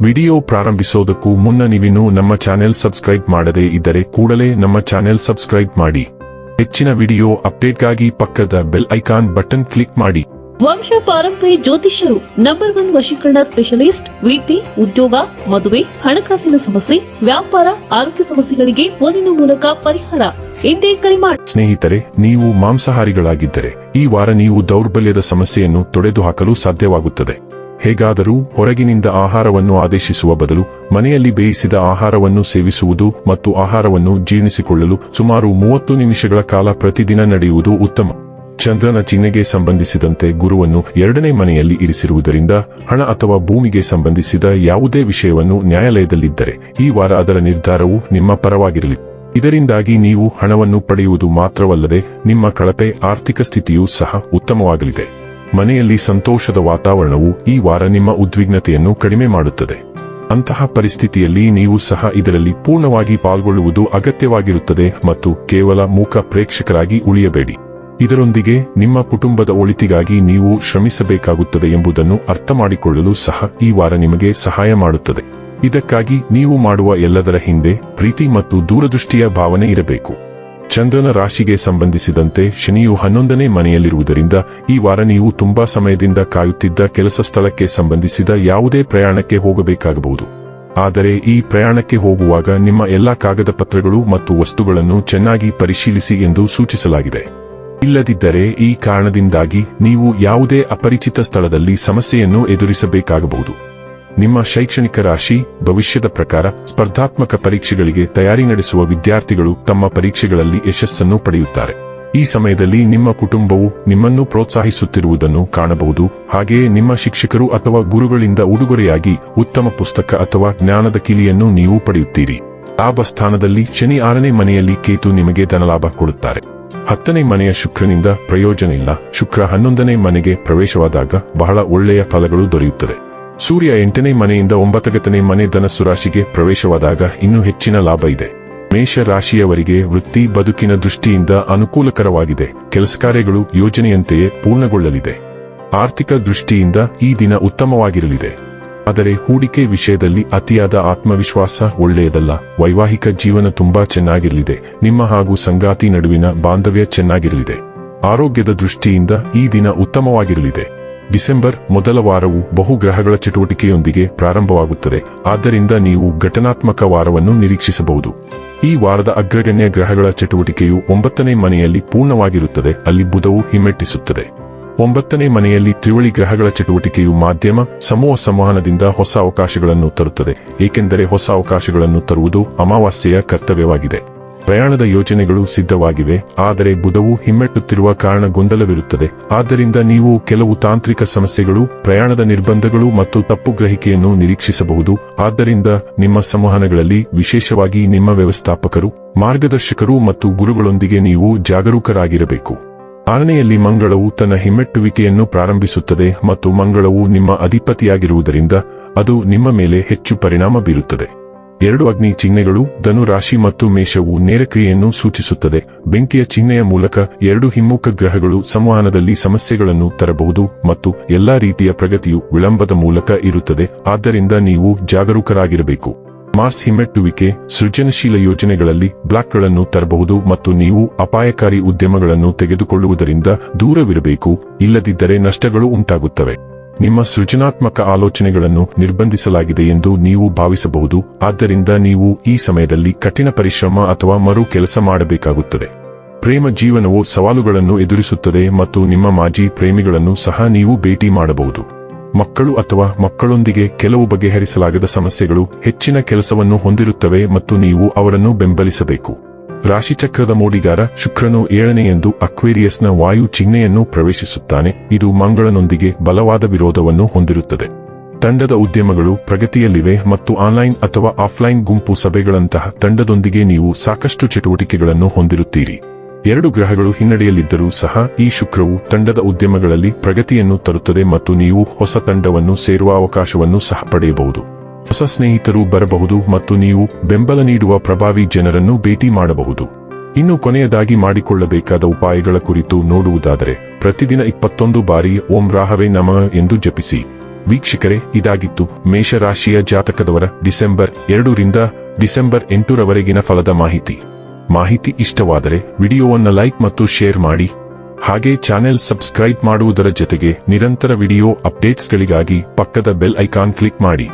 Video ಪ್ರಾರಂಭಿಸೋದಕ್ಕೂ ಮುನ್ನ ನೀವಿನ್ನೂ ನಮ್ಮ ಚಾನೆಲ್ ಸಬ್ಸ್ಕ್ರೈಬ್ ಮಾಡದೇ ಇದ್ದರೆ ಕೂಡಲೇ ನಮ್ಮ ಚಾನೆಲ್ ಸಬ್ಸ್ಕ್ರೈಬ್ ಮಾಡಿ. ಹೆಚ್ಚಿನ ವಿಡಿಯೋ ಅಪ್ಡೇಟ್ಗಾಗಿ ಪಕ್ಕದ ಬೆಲ್ ಐಕಾನ್ ಬಟನ್ ಕ್ಲಿಕ್ ಮಾಡಿ. ವಂಶ ಪಾರಂಪರಿ ಜ್ಯೋತಿಷ್ಯರು ನಂಬರ್ ಒನ್ ವಶೀಕರಣ ಸ್ಪೆಷಲಿಸ್ಟ್ ವೃತ್ತಿ ಉದ್ಯೋಗ ಮದುವೆ ಹಣಕಾಸಿನ ಸಮಸ್ಯೆ ವ್ಯಾಪಾರ ಆರೋಗ್ಯ ಸಮಸ್ಯೆಗಳಿಗೆ ಫೋನಿನ ಮೂಲಕ ಪರಿಹಾರ. ಎಂದೇ ಕರೆ ಮಾಡಿ ಸ್ನೇಹಿತರೆ ನೀವು ಮಾಂಸಾಹಾರಿಗಳಾಗಿದ್ದರೆ ಈ ವಾರ ನೀವು ದೌರ್ಬಲ್ಯದ ಸಮಸ್ಯೆಯನ್ನು ತೊಡೆದು ಹಾಕಲು ಸಾಧ್ಯವಾಗುತ್ತದೆ. ಹೇಗಾದರೂ ಹೊರಗಿನಿಂದ ಆಹಾರವನ್ನು ಆದೇಶಿಸುವ ಬದಲು ಮನೆಯಲ್ಲಿ ಬೇಯಿಸಿದ ಆಹಾರವನ್ನು ಸೇವಿಸುವುದು ಮತ್ತು ಆಹಾರವನ್ನು ಜೀರ್ಣಿಸಿಕೊಳ್ಳಲು ಸುಮಾರು ಮೂವತ್ತು ನಿಮಿಷಗಳ ಕಾಲ ಪ್ರತಿದಿನ ನಡೆಯುವುದು ಉತ್ತಮ. ಚಂದ್ರನ ಚಿಹ್ನೆಗೆ ಸಂಬಂಧಿಸಿದಂತೆ ಗುರುವನ್ನು ಎರಡನೇ ಮನೆಯಲ್ಲಿ ಇರಿಸಿರುವುದರಿಂದ ಹಣ ಅಥವಾ ಭೂಮಿಗೆ ಸಂಬಂಧಿಸಿದ ಯಾವುದೇ ವಿಷಯವನ್ನು ನ್ಯಾಯಾಲಯದಲ್ಲಿದ್ದರೆ ಈ ವಾರ ಅದರ ನಿರ್ಧಾರವು ನಿಮ್ಮ ಪರವಾಗಿರಲಿ. ಇದರಿಂದಾಗಿ ನೀವು ಹಣವನ್ನು ಪಡೆಯುವುದು ಮಾತ್ರವಲ್ಲದೆ ನಿಮ್ಮ ಕಳಪೆ, ಆರ್ಥಿಕ ಸ್ಥಿತಿಯೂ ಸಹ ಉತ್ತಮವಾಗಲಿದೆ. ಮನೆಯಲ್ಲಿ ಸಂತೋಷದ ವಾತಾವರಣವು ಈ ವಾರ ನಿಮ್ಮ ಉದ್ವಿಗ್ನತೆಯನ್ನು ಕಡಿಮೆ ಮಾಡುತ್ತದೆ. ಅಂತಹ ಪರಿಸ್ಥಿತಿಯಲ್ಲಿ ನೀವು ಸಹ ಇದರಲ್ಲಿ ಪೂರ್ಣವಾಗಿ ಪಾಲ್ಗೊಳ್ಳುವುದು ಅಗತ್ಯವಾಗಿರುತ್ತದೆ ಮತ್ತು ಕೇವಲ ಮೂಕ ಪ್ರೇಕ್ಷಕರಾಗಿ ಉಳಿಯಬೇಡಿ. ಇದರೊಂದಿಗೆ ನಿಮ್ಮ ಕುಟುಂಬದ ಒಳಿತಿಗಾಗಿ ನೀವು ಶ್ರಮಿಸಬೇಕಾಗುತ್ತದೆ ಎಂಬುದನ್ನು ಅರ್ಥ ಮಾಡಿಕೊಳ್ಳಲು ಸಹ ಈ ವಾರ ನಿಮಗೆ ಸಹಾಯ ಮಾಡುತ್ತದೆ. ಇದಕ್ಕಾಗಿ ನೀವು ಮಾಡುವ ಎಲ್ಲದರ ಹಿಂದೆ ಪ್ರೀತಿ ಮತ್ತು ದೂರದೃಷ್ಟಿಯ ಭಾವನೆ ಇರಬೇಕು. ಚಂದ್ರನ ರಾಶಿಗೆ ಸಂಬಂಧಿಸಿದಂತೆ ಶನಿಯು ಹನ್ನೊಂದನೇ ಮನೆಯಲ್ಲಿರುವುದರಿಂದ ಈ ವಾರ ನೀವು ತುಂಬಾ ಸಮಯದಿಂದ ಕಾಯುತ್ತಿದ್ದ ಕೆಲಸ ಸ್ಥಳಕ್ಕೆ ಸಂಬಂಧಿಸಿದ ಯಾವುದೇ ಪ್ರಯಾಣಕ್ಕೆ ಹೋಗಬೇಕಾಗಬಹುದು. ಆದರೆ ಈ ಪ್ರಯಾಣಕ್ಕೆ ಹೋಗುವಾಗ ನಿಮ್ಮ ಎಲ್ಲಾ ಕಾಗದ ಪತ್ರಗಳು ಮತ್ತು ವಸ್ತುಗಳನ್ನು ಚೆನ್ನಾಗಿ ಪರಿಶೀಲಿಸಿ ಎಂದು ಸೂಚಿಸಲಾಗಿದೆ. ಇಲ್ಲದಿದ್ದರೆ ಈ ಕಾರಣದಿಂದಾಗಿ ನೀವು ಯಾವುದೇ ಅಪರಿಚಿತ ಸ್ಥಳದಲ್ಲಿ ಸಮಸ್ಯೆಯನ್ನು ಎದುರಿಸಬೇಕಾಗಬಹುದು. ನಿಮ್ಮ ಶೈಕ್ಷಣಿಕ ರಾಶಿ, ಭವಿಷ್ಯದ ಪ್ರಕಾರ ಸ್ಪರ್ಧಾತ್ಮಕ ಪರೀಕ್ಷೆಗಳಿಗೆ ತಯಾರಿ ನಡೆಸುವ ವಿದ್ಯಾರ್ಥಿಗಳು ತಮ್ಮ ಪರೀಕ್ಷೆಗಳಲ್ಲಿ ಯಶಸ್ಸನ್ನು ಪಡೆಯುತ್ತಾರೆ. ಈ ಸಮಯದಲ್ಲಿ ನಿಮ್ಮ ಕುಟುಂಬವು ನಿಮ್ಮನ್ನು ಪ್ರೋತ್ಸಾಹಿಸುತ್ತಿರುವುದನ್ನು ಕಾಣಬಹುದು. ಹಾಗೆಯೇ ನಿಮ್ಮ ಶಿಕ್ಷಕರು ಅಥವಾ ಗುರುಗಳಿಂದ ಉಡುಗೊರೆಯಾಗಿ ಉತ್ತಮ ಪುಸ್ತಕ ಅಥವಾ ಜ್ಞಾನದ ಕಿಲಿಯನ್ನು ನೀವು ಪಡೆಯುತ್ತೀರಿ. ಲಾಭ ಸ್ಥಾನದಲ್ಲಿ ಶನಿ ಆರನೇ ಮನೆಯಲ್ಲಿ ಕೇತು ನಿಮಗೆ ಧನಲಾಭ ಕೊಡುತ್ತಾರೆ. ಹತ್ತನೇ ಮನೆಯ ಶುಕ್ರನಿಂದ ಪ್ರಯೋಜನ ಇಲ್ಲ. ಶುಕ್ರ ಹನ್ನೊಂದನೇ ಮನೆಗೆ ಪ್ರವೇಶವಾದಾಗ ಬಹಳ ಒಳ್ಳೆಯ ಫಲಗಳು ದೊರೆಯುತ್ತದೆ. ಸೂರ್ಯ ಎಂಟನೇ ಮನೆಯಿಂದ ಒಂಬತ್ತಗತನೇ ಮನೆ ಧನಸ್ಸು ರಾಶಿಗೆ ಪ್ರವೇಶವಾದಾಗ ಇನ್ನೂ ಹೆಚ್ಚಿನ ಲಾಭ ಇದೆ. ಮೇಷ ರಾಶಿಯವರಿಗೆ ವೃತ್ತಿ ಬದುಕಿನ ದೃಷ್ಟಿಯಿಂದ ಅನುಕೂಲಕರವಾಗಿದೆ. ಕೆಲಸ ಕಾರ್ಯಗಳು ಯೋಜನೆಯಂತೆಯೇ ಪೂರ್ಣಗೊಳ್ಳಲಿದೆ. ಆರ್ಥಿಕ ದೃಷ್ಟಿಯಿಂದ ಈ ದಿನ ಉತ್ತಮವಾಗಿರಲಿದೆ. ಆದರೆ ಹೂಡಿಕೆ ವಿಷಯದಲ್ಲಿ ಅತಿಯಾದ ಆತ್ಮವಿಶ್ವಾಸ ಒಳ್ಳೆಯದಲ್ಲ. ವೈವಾಹಿಕ ಜೀವನ ತುಂಬಾ ಚೆನ್ನಾಗಿರಲಿದೆ. ನಿಮ್ಮ ಹಾಗೂ ಸಂಗಾತಿ ನಡುವಿನ ಬಾಂಧವ್ಯ ಚೆನ್ನಾಗಿರಲಿದೆ. ಆರೋಗ್ಯದ ದೃಷ್ಟಿಯಿಂದ ಈ ದಿನ ಉತ್ತಮವಾಗಿರಲಿದೆ. ಡಿಸೆಂಬರ್ ಮೊದಲ ವಾರವು ಬಹುಗ್ರಹಗಳ ಚಟುವಟಿಕೆಯೊಂದಿಗೆ ಪ್ರಾರಂಭವಾಗುತ್ತದೆ. ಆದ್ದರಿಂದ ನೀವು ಘಟನಾತ್ಮಕ ವಾರವನ್ನು ನಿರೀಕ್ಷಿಸಬಹುದು. ಈ ವಾರದ ಅಗ್ರಗಣ್ಯ ಗ್ರಹಗಳ ಚಟುವಟಿಕೆಯು ಒಂಬತ್ತನೇ ಮನೆಯಲ್ಲಿ ಪೂರ್ಣವಾಗಿರುತ್ತದೆ. ಅಲ್ಲಿ ಬುಧವು ಹಿಮ್ಮೆಟ್ಟಿಸುತ್ತದೆ. ಒಂಬತ್ತನೇ ಮನೆಯಲ್ಲಿ ತ್ರಿವಳಿ ಗ್ರಹಗಳ ಚಟುವಟಿಕೆಯು ಮಾಧ್ಯಮ, ಸಮೂಹ ಸಂವಹನದಿಂದ ಹೊಸ ಅವಕಾಶಗಳನ್ನು ತರುತ್ತದೆ. ಏಕೆಂದರೆ ಹೊಸ ಅವಕಾಶಗಳನ್ನು ತರುವುದು ಅಮಾವಾಸ್ಯೆಯ ಕರ್ತವ್ಯವಾಗಿದೆ. ಪ್ರಯಾಣದ ಯೋಜನೆಗಳು ಸಿದ್ಧವಾಗಿವೆ, ಆದರೆ ಬುಧವು ಹಿಮ್ಮೆಟ್ಟುತ್ತಿರುವ ಕಾರಣ ಗೊಂದಲವಿರುತ್ತದೆ. ಆದ್ದರಿಂದ ನೀವು ಕೆಲವು ತಾಂತ್ರಿಕ ಸಮಸ್ಯೆಗಳು, ಪ್ರಯಾಣದ ನಿರ್ಬಂಧಗಳು ಮತ್ತು ತಪ್ಪು ಗ್ರಹಿಕೆಯನ್ನು ನಿರೀಕ್ಷಿಸಬಹುದು. ಆದ್ದರಿಂದ ನಿಮ್ಮ ಸಂವಹನಗಳಲ್ಲಿ, ವಿಶೇಷವಾಗಿ ನಿಮ್ಮ ವ್ಯವಸ್ಥಾಪಕರು, ಮಾರ್ಗದರ್ಶಕರು ಮತ್ತು ಗುರುಗಳೊಂದಿಗೆ ನೀವು ಜಾಗರೂಕರಾಗಿರಬೇಕು. ಆರನೆಯಲ್ಲಿ, ಮಂಗಳವು ತನ್ನ ಹಿಮ್ಮೆಟ್ಟುವಿಕೆಯನ್ನು ಪ್ರಾರಂಭಿಸುತ್ತದೆ ಮತ್ತು ಮಂಗಳವು ನಿಮ್ಮ ಅಧಿಪತಿಯಾಗಿರುವುದರಿಂದ ಅದು ನಿಮ್ಮ ಮೇಲೆ ಹೆಚ್ಚು ಪರಿಣಾಮ ಬೀರುತ್ತದೆ. ಎರಡು ಅಗ್ನಿ ಚಿಹ್ನೆಗಳು, ಧನು ರಾಶಿ ಮತ್ತು ಮೇಷವು ನೇರಕ್ರಿಯೆಯನ್ನು ಸೂಚಿಸುತ್ತದೆ. ಬೆಂಕಿಯ ಚಿಹ್ನೆಯ ಮೂಲಕ ಎರಡು ಹಿಮ್ಮುಖ ಗ್ರಹಗಳು ಸಂವಹನದಲ್ಲಿ ಸಮಸ್ಯೆಗಳನ್ನು ತರಬಹುದು ಮತ್ತು ಎಲ್ಲಾ ರೀತಿಯ ಪ್ರಗತಿಯು ವಿಳಂಬದ ಮೂಲಕ ಇರುತ್ತದೆ. ಆದ್ದರಿಂದ ನೀವು ಜಾಗರೂಕರಾಗಿರಬೇಕು. ಮಾರ್ಸ್ ಹಿಮ್ಮೆಟ್ಟುವಿಕೆ, ಸೃಜನಶೀಲ ಯೋಜನೆಗಳಲ್ಲಿ ಬ್ಲಾಕ್ಗಳನ್ನು ತರಬಹುದು ಮತ್ತು ನೀವು ಅಪಾಯಕಾರಿ ಉದ್ಯಮಗಳನ್ನು ತೆಗೆದುಕೊಳ್ಳುವುದರಿಂದ ದೂರವಿರಬೇಕು. ಇಲ್ಲದಿದ್ದರೆ ನಷ್ಟಗಳು ಉಂಟಾಗುತ್ತವೆ. ನಿಮ್ಮ ಸೃಜನಾತ್ಮಕ ಆಲೋಚನೆಗಳನ್ನು ನಿರ್ಬಂಧಿಸಲಾಗಿದೆ ಎಂದು ನೀವು ಭಾವಿಸಬಹುದು, ಆದ್ದರಿಂದ ನೀವು ಈ ಸಮಯದಲ್ಲಿ ಕಠಿಣ ಪರಿಶ್ರಮ ಅಥವಾ ಮರು ಕೆಲಸ ಮಾಡಬೇಕಾಗುತ್ತದೆ. ಪ್ರೇಮ ಜೀವನವು ಸವಾಲುಗಳನ್ನು ಎದುರಿಸುತ್ತದೆ ಮತ್ತು ನಿಮ್ಮ ಮಾಜಿ ಪ್ರೇಮಿಗಳನ್ನು ಸಹ ನೀವು ಭೇಟಿ ಮಾಡಬಹುದು. ಮಕ್ಕಳು ಅಥವಾ ಮಕ್ಕಳೊಂದಿಗೆ ಕೆಲವು ಬಗೆಹರಿಸಲಾಗದ ಸಮಸ್ಯೆಗಳು ಹೆಚ್ಚಿನ ಕೆಲಸವನ್ನು ಹೊಂದಿರುತ್ತವೆ ಮತ್ತು ನೀವು ಅವರನ್ನು ಬೆಂಬಲಿಸಬೇಕು. ರಾಶಿಚಕ್ರದ ಮೋಡಿಗಾರ ಶುಕ್ರನು ಏಳನೆಯೆಂದು ಅಕ್ವೇರಿಯಸ್ನ ವಾಯು ಚಿಹ್ನೆಯನ್ನು ಪ್ರವೇಶಿಸುತ್ತಾನೆ. ಇದು ಮಂಗಳನೊಂದಿಗೆ ಬಲವಾದ ವಿರೋಧವನ್ನು ಹೊಂದಿರುತ್ತದೆ. ತಂಡದ ಉದ್ಯಮಗಳು ಪ್ರಗತಿಯಲ್ಲಿವೆ ಮತ್ತು ಆನ್ಲೈನ್ ಅಥವಾ ಆಫ್ಲೈನ್ ಗುಂಪು ಸಭೆಗಳಂತಹ ತಂಡದೊಂದಿಗೆ ನೀವು ಸಾಕಷ್ಟು ಚಟುವಟಿಕೆಗಳನ್ನು ಹೊಂದಿರುತ್ತೀರಿ. ಎರಡು ಗ್ರಹಗಳು ಹಿನ್ನಡೆಯಲ್ಲಿದ್ದರೂ ಸಹ ಈ ಶುಕ್ರವು ತಂಡದ ಉದ್ಯಮಗಳಲ್ಲಿ ಪ್ರಗತಿಯನ್ನು ತರುತ್ತದೆ ಮತ್ತು ನೀವು ಹೊಸ ತಂಡವನ್ನು ಸೇರುವ ಅವಕಾಶವನ್ನು ಸಹ ಪಡೆಯಬಹುದು. ಹೊಸ ಸ್ನೇಹಿತರು ಬರಬಹುದು ಮತ್ತು ನೀವು ಬೆಂಬಲ ನೀಡುವ ಪ್ರಭಾವಿ ಜನರನ್ನು ಭೇಟಿ ಮಾಡಬಹುದು. ಇನ್ನು ಕೊನೆಯದಾಗಿ ಮಾಡಿಕೊಳ್ಳಬೇಕಾದ ಉಪಾಯಗಳ ಕುರಿತು ನೋಡುವುದಾದರೆ, ಪ್ರತಿದಿನ ಇಪ್ಪತ್ತೊಂದು ಬಾರಿ ಓಂ ರಾಹವೇ ನಮ ಎಂದು ಜಪಿಸಿ. ವೀಕ್ಷಕರೇ, ಇದಾಗಿತ್ತು ಮೇಷರಾಶಿಯ ಜಾತಕದವರ ಡಿಸೆಂಬರ್ ಎರಡರಿಂದ ಡಿಸೆಂಬರ್ ಎಂಟರವರೆಗಿನ ಫಲದ ಮಾಹಿತಿ. ಮಾಹಿತಿ ಇಷ್ಟವಾದರೆ ವಿಡಿಯೋವನ್ನು ಲೈಕ್ ಮತ್ತು ಶೇರ್ ಮಾಡಿ. ಹಾಗೆ ಚಾನೆಲ್ ಸಬ್ಸ್ಕ್ರೈಬ್ ಮಾಡುವುದರ ಜೊತೆಗೆ ನಿರಂತರ ವಿಡಿಯೋ ಅಪ್ಡೇಟ್ಸ್ಗಳಿಗಾಗಿ ಪಕ್ಕದ ಬೆಲ್ ಐಕಾನ್ ಕ್ಲಿಕ್ ಮಾಡಿ.